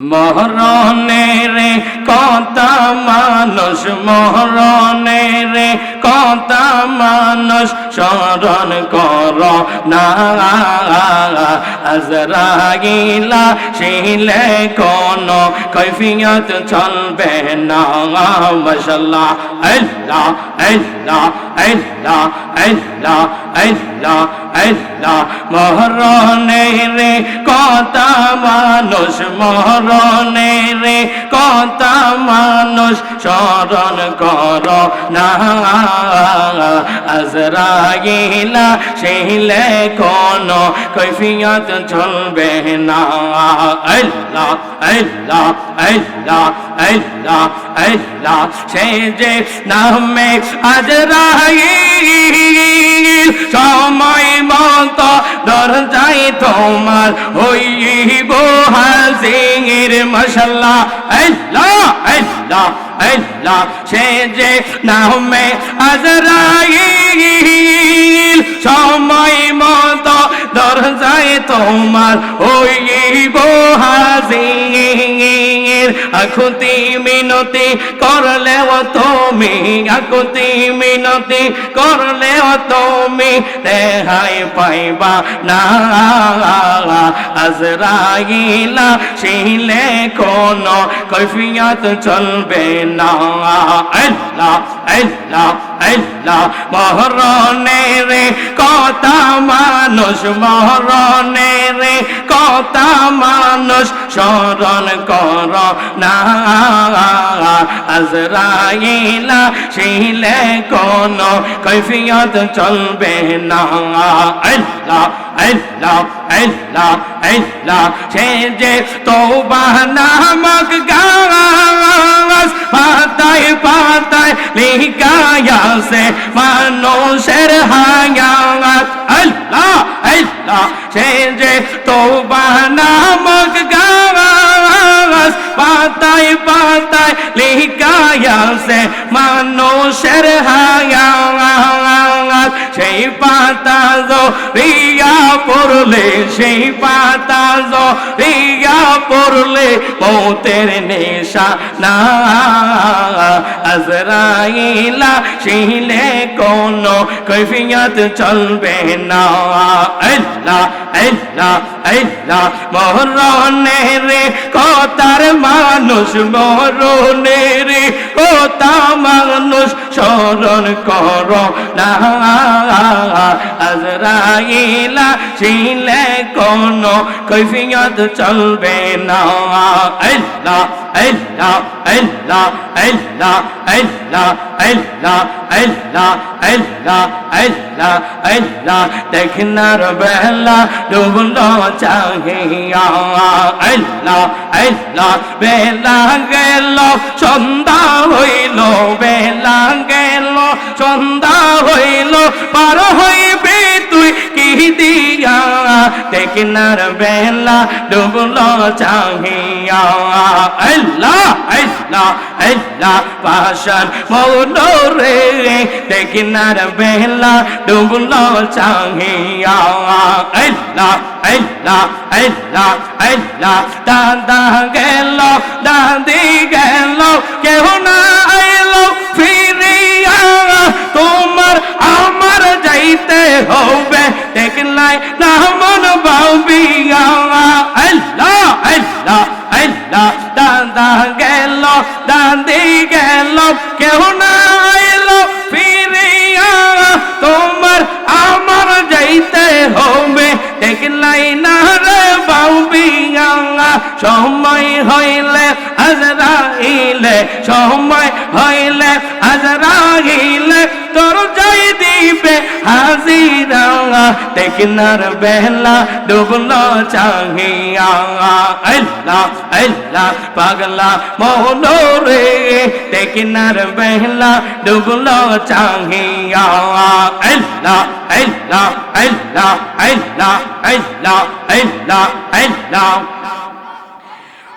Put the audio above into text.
মহরণের কথা মানুষ মহরণের কথা মানুষ স্মরণ কর। না, আজরাগিলা শিলে কোন কৈফিয়ত চলবে না। মশাল্লাহ আল্লাহ আল্লাহ আল্লাহ আল্লাহ আল্লাহ আল্লাহ। মহরণের কথা মানুষ মহরণের কথা মানুষ স্মরণ কর না। আজরাগিলা সেইলে কোন কৈফিয়ত চলবে না। আল্লাহ আল্লাহ আল্লাহ আল্লাহ। আল্লাহ সে যে নামে আজরাইল, সময় মতো দরজাই তোমার হইব হাজির মশাল্লা আল্লাহ আল্লাহ আল্লাহ, সে যে নামে আজরাইল, সময় মতো দরজায় তোমার হইব হাজির। আকুতি মিনতি করলেও তুমি, আকুতি মিনতি করলেও তুমি রেহাই পাইবা না। আজরাইলা শিলে কোন কৈফিয়ত চলবে না। আল্লাহ আল্লাহ আল্লাহ, মহরণের কথা মানুষ, মহরণের কথা মানুষ স্মরণ কর। না, আজরাইলা শিলে কোন কৈফিয়ত চলবে না। আল্লাহ আল্লাহ আল্লাহ আল্লাহ, সে যে তোবা নামক গাছ পাতায় পাতায় লিখায়াছে মানুষের হায়াত। আল্লাহ আল্লাহ, সে যে তোবা পাতায় পাতায় লিখায়াছে মানুষের হায়াত। সেই পাতা রিয়া পড়লে, সেই পাতা রিয়া পড়লে মৌতের নেশা না। আজরাইলা শিলে কোন কৈফিয়ত চলবে না। আল্লাহ আল্লাহ আল্লাহ মহরণের কথার মানুষ মরণের কতা মানুষ স্মরণ কর না। আজরাইলা শিলে কোন কৈফিয়ত চলবে না। আল্লাহ আল্লাহ আল্লাহ আল্লাহ আল্লাহ আল্লাহ আল্লাহ আল্লাহ আল্লাহ আল্লাহ দেখনার বেলা ডুবলো চাহিয়া আল্লাহ আল্লাহ বেলা গেল সন্ধ্যা হইল বেলা গেল সন্ধ্যা হইল পার হইবে দিয়া দেখনার বেলা ডুবলো চাহিয়া। আল্লাহ আল্লাহ আল্লাহ পাশান মৌলরে দেখনার বেলা ডুবলো চাহিয়া। আল্লাহ আল্লাহ আল্লাহ আল্লাহ, দাদা গেল, দাদি গেল কেহ না সময় হইলে আজরাইলে, সময় হইলে আজরাইলে তোর যাই দিবে হাজিরা। দেখনার বেলা ডুবলো চাহিয়া। আল্লাহ আল্লাহ, পাগলা মোহনরে দেখনার বেলা ডুবলো চাহিয়া। আল্লাহ আল্লাহ আল্লাহ আল্লাহ আল্লাহ আল্লাহ আল্লাহ।